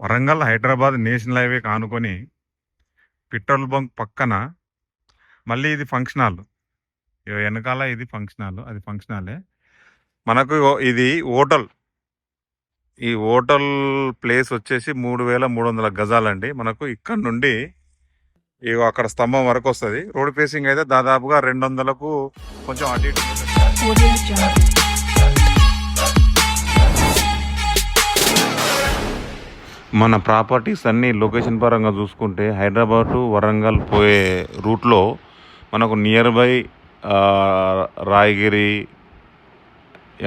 Warangal Hyderabad national highway కానుకొని petrol bunk పక్కన మళ్ళీ ఇది ఫంక్షన్ హాల్ వెనకాల ఇది ఫంక్షన్ హాల్ అది ఫంక్షన్ హాలే మనకు ఇది హోటల్. ఈ హోటల్ ప్లేస్ వచ్చేసి మూడు వేల మూడు వందల గజాలండి. మనకు ఇక్కడ నుండి ఇగో అక్కడ స్తంభం వరకు వస్తుంది. రోడ్ ఫేసింగ్ అయితే దాదాపుగా రెండు వందలకు కొంచెం అటు ఇటు. మన ప్రాపర్టీస్ అన్ని లొకేషన్ పరంగా చూసుకుంటే హైదరాబాద్ టు వరంగల్ పోయే రూట్లో మనకు నియర్ బై రాయగిరి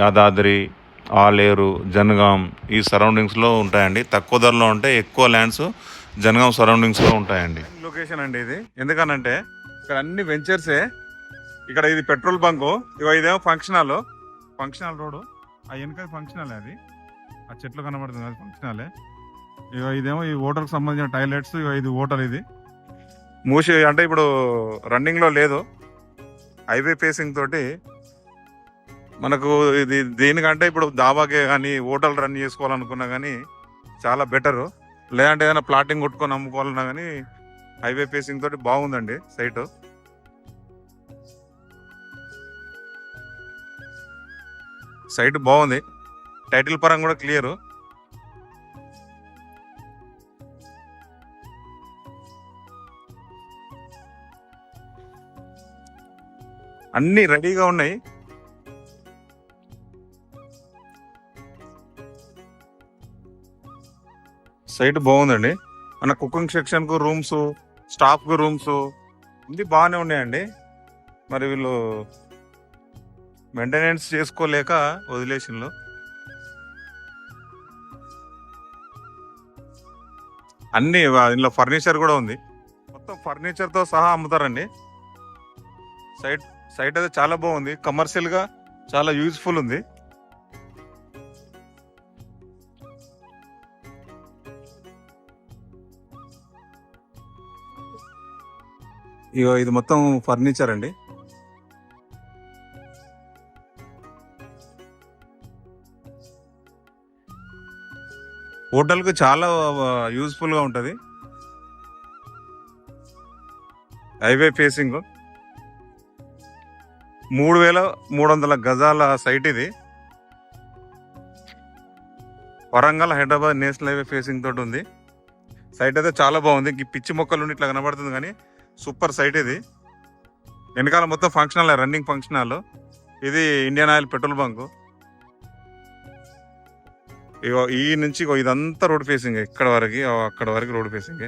యాదాద్రి ఆలేరు జనగాం ఈ సరౌండింగ్స్లో ఉంటాయండి. తక్కువ ధరలో ఉంటే ఎక్కువ ల్యాండ్స్ జనగాం సరౌండింగ్స్లో ఉంటాయండి. లొకేషన్ అండి ఇది. ఎందుకనంటే ఇక్కడ అన్ని వెంచర్సే. ఇక్కడ ఇది పెట్రోల్ బంకు ఇగో ఇదేమో function hall function hall road ఆ వెనక ఫంక్షన్ హాల్ అది. ఆ చెట్లు కనబడుతుంది అది ఫంక్షన్ హాలే ఇగో ఇదేమో ఈ ఓటర్కి సంబంధించిన టాయిలెట్స్ ఇగో ఇది ఓటర్ ఇది. మూసి అంటే ఇప్పుడు రన్నింగ్లో లేదు. హైవే ఫేసింగ్ తోటి మనకు ఇది దేనికంటే ఇప్పుడు దాబాకే కానీ హోటల్ రన్ చేసుకోవాలనుకున్నా కానీ చాలా బెటర్. లేదంటే ఏదైనా ప్లాటింగ్ కొట్టుకొని అమ్ముకోవాలన్నా కానీ హైవే ఫేసింగ్ తోటి బాగుందండి సైట్. సైట్ బాగుంది. టైటిల్ పరంగా కూడా క్లియర్. అన్ని రెడీగా ఉన్నాయి. సైట్ బాగుందండి. మన కుకింగ్ సెక్షన్కు రూమ్స్ స్టాఫ్కు రూమ్స్ ఇది బాగానే ఉన్నాయండి. మరి వీళ్ళు మెయింటెనెన్స్ చేసుకోలేక వదిలేసిండ్రు అన్ని ఇందులో ఫర్నిచర్ కూడా ఉంది. మొత్తం ఫర్నిచర్తో సహా అమ్ముతారండి. సైట్ సైట్ అయితే చాలా బాగుంది. కమర్షియల్గా చాలా యూజ్ఫుల్ ఉంది. ఇగో ఇది మొత్తం ఫర్నిచర్ అండి. హోటల్కు చాలా uh, యూజ్ఫుల్గా ఉంటుంది. హైవే ఫేసింగ్ మూడు వేల మూడు వందల గజాల సైట్ ఇది. Warangal Hyderabad national highway facing తోటి ఉంది. సైట్ అయితే చాలా బాగుంది. ఈ పిచ్చి మొక్కలు ఉండి ఇట్లా కనబడుతుంది కానీ సూపర్ సైట్ ఇది. వెనకాల మొత్తం function hall running function hall ఇది ఇండియన్ ఆయిల్ పెట్రోల్ బంక్. ఇగో ఈ నుంచి ఇదంతా రోడ్ ఫేసింగ్. ఇక్కడ వరకు అక్కడ వరకు రోడ్ ఫేసింగ్.